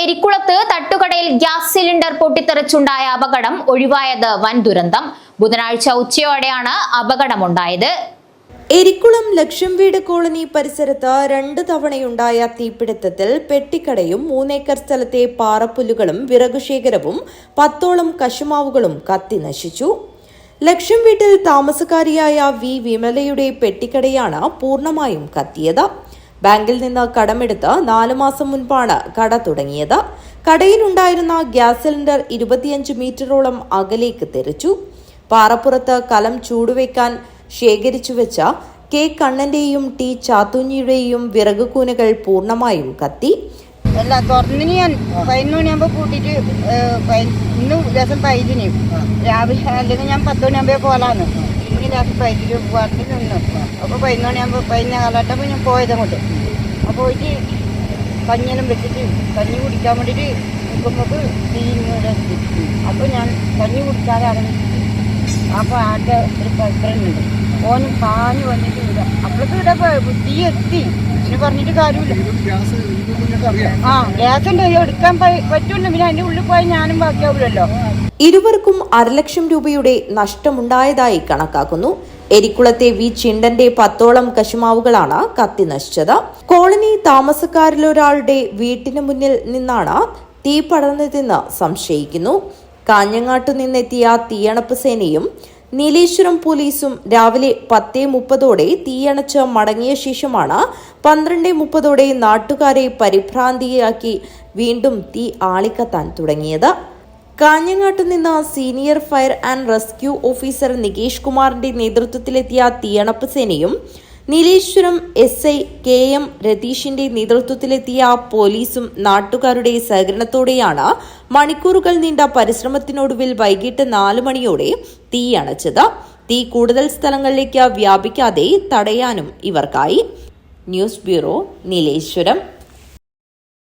എരിക്കുളത്ത് തട്ടുകടയിൽ gas cylinder പൊട്ടിത്തെറിച്ചുണ്ടായ അപകടം ഒഴിവായത് വൻ ദുരന്തം. ബുധനാഴ്ച ഉച്ചയോടെയാണ് അപകടമുണ്ടായത്. എരിക്കുളം ലക്ഷം വീട് കോളനി പരിസരത്ത് രണ്ട് തവണയുണ്ടായ തീപിടുത്തത്തിൽ പെട്ടിക്കടയും മൂന്നേക്കർ സ്ഥലത്തെ പാറപ്പുല്ലുകളും വിറകുശേഖരവും പത്തോളം കശുമാവുകളും കത്തി നശിച്ചു. ലക്ഷം വീട്ടിൽ താമസക്കാരിയായ വി വിമലയുടെ പെട്ടിക്കടയാണ് പൂർണമായും കത്തിയത്. ബാങ്കിൽ നിന്ന് കടമെടുത്ത് നാലു മാസം മുൻപാണ് കട തുടങ്ങിയത്. കടയിലുണ്ടായിരുന്ന ഗ്യാസ് സിലിണ്ടർ ഇരുപത്തിയഞ്ച് മീറ്ററോളം അകലേക്ക് തെറിച്ചു. പാറപ്പുറത്ത് കലം ചൂടുവെക്കാൻ ശേഖരിച്ചു വെച്ച കെ കണ്ണന്റെയും ടി ചാത്തുഞ്ഞിയുടെയും വിറക് കൂനകൾ പൂർണമായും കത്തി. ഞാൻ പതിനൊന്ന് മണിയാകുമ്പോൾ കൂട്ടിയിട്ട് ഇന്ന് ദിവസം രാവിലെ ഞാൻ പത്ത് മണിയാകുമ്പോൾ പോലാന്ന്. ഇനി രാത്രി പൈതിന് പോകാണ്ട് നിന്ന്. അപ്പോൾ പതിനൊന്ന് മണിയാകുമ്പോൾ പതിന ഞാൻ പോയത് അങ്ങോട്ട് അപ്പോൾ പോയിട്ട് കഞ്ഞിയെല്ലാം വെച്ചിട്ട് കഞ്ഞി കുടിക്കാൻ വേണ്ടിയിട്ട് നിൽക്കുമ്പോൾ തീരുന്നത് അപ്പോൾ ഞാൻ കഞ്ഞി കുടിക്കാതെ ആരംഭിച്ചു അപ്പോൾ ആരുടെ ഒരു പത്രനുണ്ട് ഓനും പാഞ്ഞു വന്നിട്ട് ഇല്ല അപ്പോഴത്തെ ഇവിടെ തീ എത്തി. പക്ഷെ പറഞ്ഞിട്ട് കാര്യമില്ല. ആ ഗ്യാസ് ഉണ്ട്. എടുക്കാൻ പ- പറ്റൂല പിന്നെ അതിന്റെ ഉള്ളിൽ പോയി ഞാനും ബാക്കിയാവില്ലല്ലോ ഇരുവർക്കും അരലക്ഷം രൂപയുടെ നഷ്ടമുണ്ടായതായി കണക്കാക്കുന്നു. എരിക്കുളത്തെ വി ചിണ്ടന്റെ പത്തോളം കശുമാവുകളാണ് കത്തി നശിച്ചത്. കോളനി താമസക്കാരിലൊരാളുടെ വീട്ടിന് മുന്നിൽ നിന്നാണ് തീ പടർന്നതെന്ന് സംശയിക്കുന്നു. കാഞ്ഞങ്ങാട്ടു നിന്നെത്തിയ തീയണപ്പ് സേനയും നീലേശ്വരം പോലീസും രാവിലെ പത്തേ മുപ്പതോടെ തീയണച്ച് മടങ്ങിയ ശേഷമാണ് പന്ത്രണ്ട് മുപ്പതോടെ നാട്ടുകാരെ പരിഭ്രാന്തിയാക്കി വീണ്ടും തീ ആളിക്കത്താൻ തുടങ്ങിയത്. കാഞ്ഞങ്ങാട്ട് നിന്ന് senior fire and rescue officer Nikesh കുമാറിന്റെ നേതൃത്വത്തിലെത്തിയ തീയണപ്പ് സേനയും Nileshwaram S I K M രതീഷിന്റെ നേതൃത്വത്തിലെത്തിയ പോലീസും നാട്ടുകാരുടെ സഹകരണത്തോടെയാണ് മണിക്കൂറുകൾ നീണ്ട പരിശ്രമത്തിനൊടുവിൽ വൈകിട്ട് നാല് മണിയോടെ തീയണച്ചത് തീ കൂടുതൽ സ്ഥലങ്ങളിലേക്ക് വ്യാപിക്കാതെ തടയാനും ഇവർക്കായി. News bureau Nileshwaram.